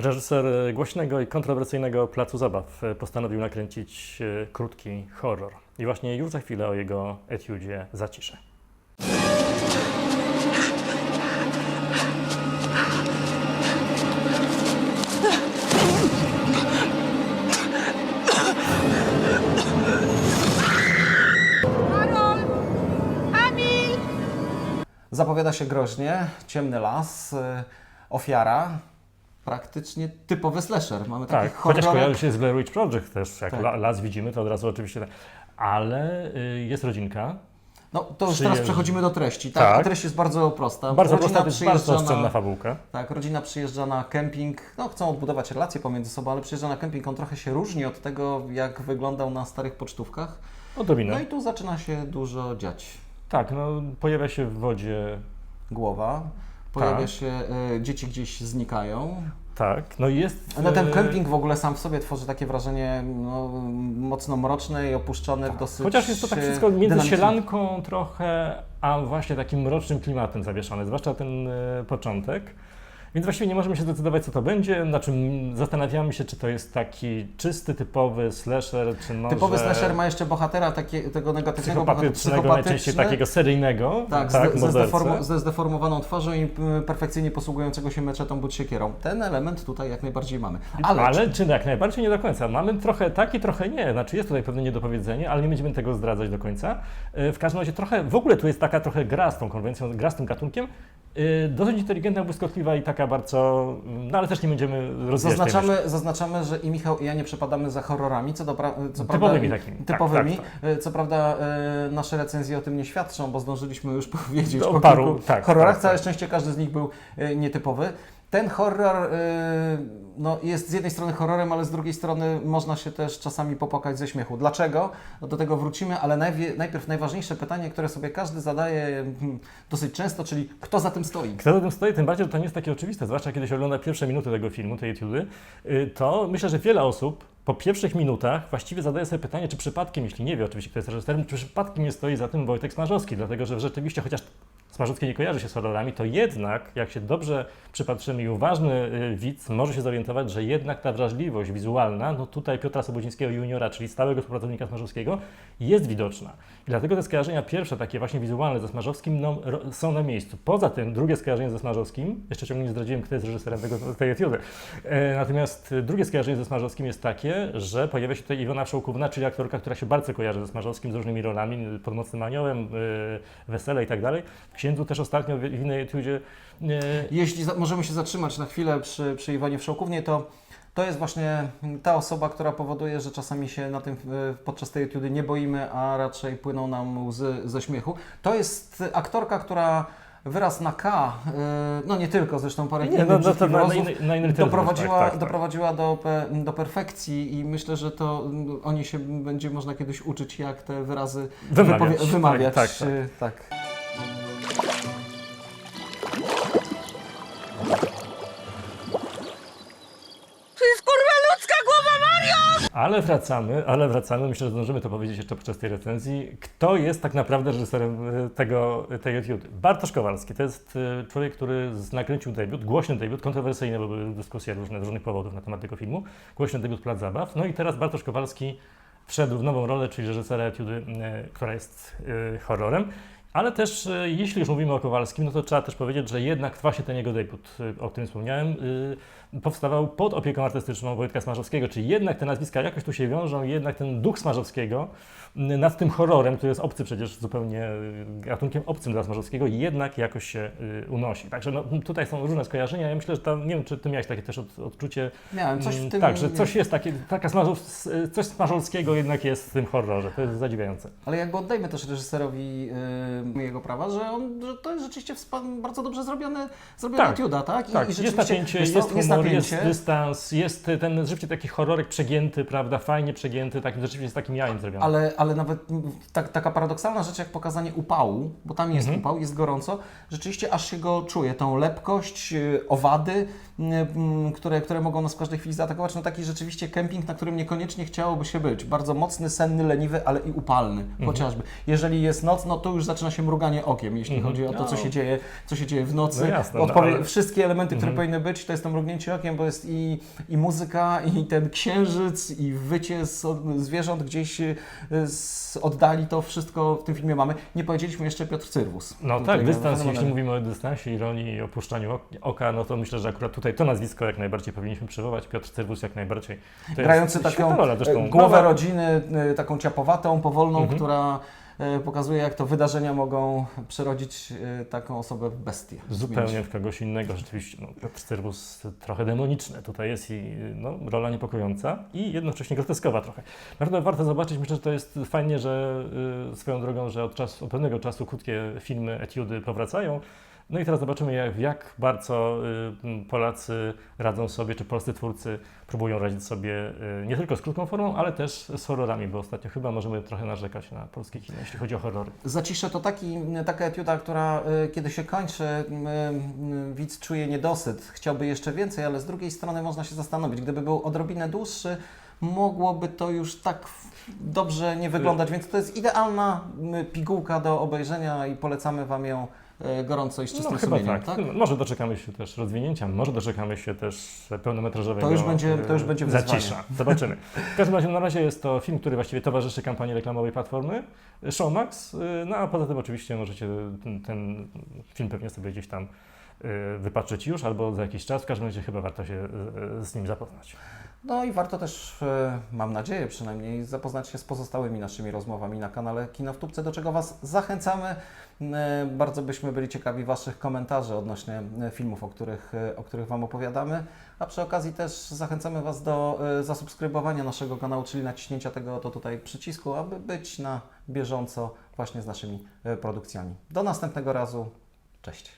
Reżyser e, głośnego i kontrowersyjnego placu zabaw e, postanowił nakręcić e, krótki horror. I właśnie już za chwilę o jego etiudzie zaciszę. Zapowiada się groźnie, ciemny las, ofiara, praktycznie typowy slasher. Mamy Tak, taki chociaż horrorek. kojarzy się z Blair Witch Project też. Jak Tak. la, las widzimy, to od razu oczywiście. tak. Ale y, jest rodzinka. No to już teraz przechodzimy do treści. Tak, Tak. treść jest bardzo prosta. Bardzo rodzina prosta, bardzo oszczędna na, fabułka. tak, rodzina przyjeżdża na kemping, no chcą odbudować relacje pomiędzy sobą, ale przyjeżdża na kemping, on trochę się różni od tego, jak wyglądał na starych pocztówkach. Odrobinę. No i tu zaczyna się dużo dziać. Tak, no pojawia się w wodzie. Głowa, pojawia Tak. się, y, dzieci gdzieś znikają. Tak, no jest. No ten e, kemping w ogóle sam w sobie tworzy takie wrażenie no, mocno mroczne i opuszczone w dosyć Chociaż jest to tak e, wszystko między dynamiczne. sielanką trochę, a właśnie takim mrocznym klimatem zawieszane, zwłaszcza ten e, początek. Więc właściwie nie możemy się zdecydować, co to będzie. Znaczy, m, zastanawiamy się, czy to jest taki czysty, typowy slasher, czy może Typowy slasher ma jeszcze bohatera takie, tego negatywnego psychopatycznego, najczęściej takiego seryjnego, tak, tak, z, ze, ze zdeformowaną twarzą i y, perfekcyjnie posługującego się meczetą bądź siekierą. Ten element tutaj jak najbardziej mamy. Ale, Ale, czy jak najbardziej nie do końca. Mamy trochę tak i trochę nie. Znaczy jest tutaj pewne niedopowiedzenie, ale nie będziemy tego zdradzać do końca. E, W każdym razie trochę, w ogóle tu jest taka trochę gra z tą konwencją, gra z tym gatunkiem. E, Dosyć inteligentna, błyskotliwa i taka bardzo, no ale też nie będziemy rozwijać tej Zaznaczamy, zaznaczamy, że i Michał i ja nie przepadamy za horrorami, co, do, pra- co Typowymi prawda, takimi. Tak, Typowymi. tak, Y, Co prawda y, nasze recenzje o tym nie świadczą, bo zdążyliśmy już powiedzieć O paru, tak, horrorach. tak, Całe tak. szczęście każdy z nich był y, nietypowy. Ten horror y, no, jest z jednej strony horrorem, ale z drugiej strony można się też czasami popłakać ze śmiechu. Dlaczego? No, do tego wrócimy, ale najpierw najważniejsze pytanie, które sobie każdy zadaje hmm, dosyć często, czyli kto za tym stoi? Kto za tym stoi, tym bardziej, że to nie jest takie oczywiste, zwłaszcza kiedy się ogląda pierwsze minuty tego filmu, tej etiudy, y, to myślę, że wiele osób po pierwszych minutach właściwie zadaje sobie pytanie, czy przypadkiem, jeśli nie wie oczywiście, kto jest reżyserem, czy przypadkiem nie stoi za tym Wojtek Smarzowski, dlatego że rzeczywiście, chociaż Smarzowski nie kojarzy się z horrorami, to jednak, jak się dobrze przypatrzymy i uważny y, widz może się zorientować, że jednak ta wrażliwość wizualna, no tutaj Piotra Sobodzińskiego juniora, czyli stałego współpracownika Smarzowskiego, jest widoczna. I dlatego te skojarzenia pierwsze, takie właśnie wizualne ze Smarzowskim, no, są na miejscu. Poza tym drugie skojarzenie ze Smarzowskim, jeszcze ciągle nie zdradziłem, kto jest reżyserem tego, tej etiudy, e, natomiast drugie skojarzenie ze Smarzowskim jest takie, że pojawia się tutaj Iwona Wszołkówna, czyli aktorka, która się bardzo kojarzy ze Smarzowskim, z różnymi rolami, pod Mocnym Aniołem, y, Wesele i tak dalej. Księdzu też ostatnio w innej etiudzie y, Jeśli za, możemy się zatrzymać na chwilę przy, przy Iwanie Wszołkównie, to to jest właśnie ta osoba, która powoduje, że czasami się na tym e, podczas tej etiudy nie boimy, a raczej płyną nam łzy ze śmiechu. To jest aktorka, która wyraz na K, e, no nie tylko, zresztą parę Nie, innych no, no, na- inny- na inny doprowadziła, tak, tak, tak. doprowadziła do, do perfekcji i myślę, że to o niej się będzie można kiedyś uczyć, jak te wyrazy Wymawiać, wymawiać. tak, tak, Ale wracamy, ale wracamy, myślę, że zdążymy to powiedzieć jeszcze podczas tej recenzji. Kto jest tak naprawdę reżyserem y, tego, tej etiudy? Bartosz Kowalski to jest y, człowiek, który nakręcił debiut, głośny debiut, kontrowersyjny, bo były dyskusje różne z różnych powodów na temat tego filmu. Głośny debiut Plac Zabaw. No i teraz Bartosz Kowalski wszedł w nową rolę, czyli reżysera etiudy, y, która jest horrorem. Ale też, y, jeśli już mówimy o Kowalskim, no to trzeba też powiedzieć, że jednak właśnie ten jego debiut, y, o którym wspomniałem, y, powstawał pod opieką artystyczną Wojtka Smarzowskiego, czyli jednak te nazwiska jakoś tu się wiążą, jednak ten duch Smarzowskiego nad tym horrorem, który jest obcy przecież zupełnie gatunkiem obcym dla Smarzowskiego, jednak jakoś się unosi. Także no, tutaj są różne skojarzenia. Ja myślę, że tam, nie wiem, czy ty miałeś takie też od, odczucie, Miałem coś w mm, tym. tak, że coś jest takie, taka Smarzów, coś Smarzowskiego jednak jest w tym horrorze. To jest zadziwiające. Ale jakby oddajmy też reżyserowi yy, jego prawa, że, on, że to jest rzeczywiście bardzo dobrze zrobione, zrobiona Tak, etiuda, tak? I, Tak, i jest napięcie, jest humor, jest, napięcie. dystans, jest ten rzeczywiście taki horrorek przegięty, prawda, fajnie przegięty, taki rzeczywiście z takim jajem zrobiony. Ale, ale nawet tak, taka paradoksalna rzecz jak pokazanie upału, bo tam jest Mhm. upał, jest gorąco, rzeczywiście aż się go czuje, tą lepkość, yy, owady, które, które mogą nas w każdej chwili zaatakować. No taki rzeczywiście kemping, na którym niekoniecznie chciałoby się być. Bardzo mocny, senny, leniwy, ale i upalny Mhm. chociażby. Jeżeli jest noc, no to już zaczyna zaczyna się mruganie okiem, jeśli Mhm. chodzi o to, co No. się dzieje, co się dzieje w nocy. No jasne, no, Odpowie- ale- Wszystkie elementy, które Mhm. powinny być, to jest to mrugnięcie okiem, bo jest i, i muzyka, i ten księżyc, i wycie z zwierząt gdzieś y, z oddali, to wszystko w tym filmie mamy. Nie powiedzieliśmy jeszcze Piotr Cyrwus. No Tutaj tak, dystans, jeśli mówimy o dystansie, ironii i opuszczaniu ok- oka, no to myślę, że akurat tutaj to nazwisko jak najbardziej powinniśmy przywołać. Piotr Cyrwus jak najbardziej. To Grający taką rola, zresztą e, głowę rodziny, e, taką ciapowatą, powolną, Mhm. która pokazuje, jak to wydarzenia mogą przerodzić e, taką osobę w bestię. Zupełnie w kogoś innego, rzeczywiście. No, Piotr Cyrwus trochę demoniczny tutaj jest i no, rola niepokojąca i jednocześnie groteskowa trochę. Naprawdę warto zobaczyć, myślę, że to jest fajnie, że swoją drogą, że od, czasu, od pewnego czasu krótkie filmy, etiudy powracają. No i teraz zobaczymy, jak, jak bardzo y, Polacy radzą sobie, czy polscy twórcy próbują radzić sobie y, nie tylko z krótką formą, ale też z horrorami, bo ostatnio chyba możemy trochę narzekać na polskie kino, jeśli chodzi o horrory. Zacisze to taki, taka etiuda, która e, kiedy się kończy, widz czuje niedosyt, chciałby jeszcze więcej, ale z drugiej strony można się zastanowić, gdyby był odrobinę dłuższy, mogłoby to już tak dobrze nie wyglądać, więc to jest idealna pigułka do obejrzenia i polecamy Wam ją gorąco i z czystym No chyba sumieniem. tak. No, Może doczekamy się też rozwinięcia, może doczekamy się też pełnometrażowego To już będzie- to już e, będzie zacisza. Zobaczymy. W każdym razie na razie jest to film, który właściwie towarzyszy kampanii reklamowej platformy e, Showmax. e, No a poza tym oczywiście możecie ten, ten film pewnie sobie gdzieś tam e, wypatrzyć już albo za jakiś czas. W każdym razie chyba warto się e, z nim zapoznać. No i warto też, e, mam nadzieję przynajmniej, zapoznać się z pozostałymi naszymi rozmowami na kanale Kino w Tubce, do czego Was zachęcamy. E, Bardzo byśmy byli ciekawi Waszych komentarzy odnośnie e, filmów, o których, o których Wam opowiadamy. A przy okazji też zachęcamy Was do zasubskrybowania naszego kanału, czyli naciśnięcia tego oto tutaj przycisku, aby być na bieżąco właśnie z naszymi produkcjami. Do następnego razu. Cześć.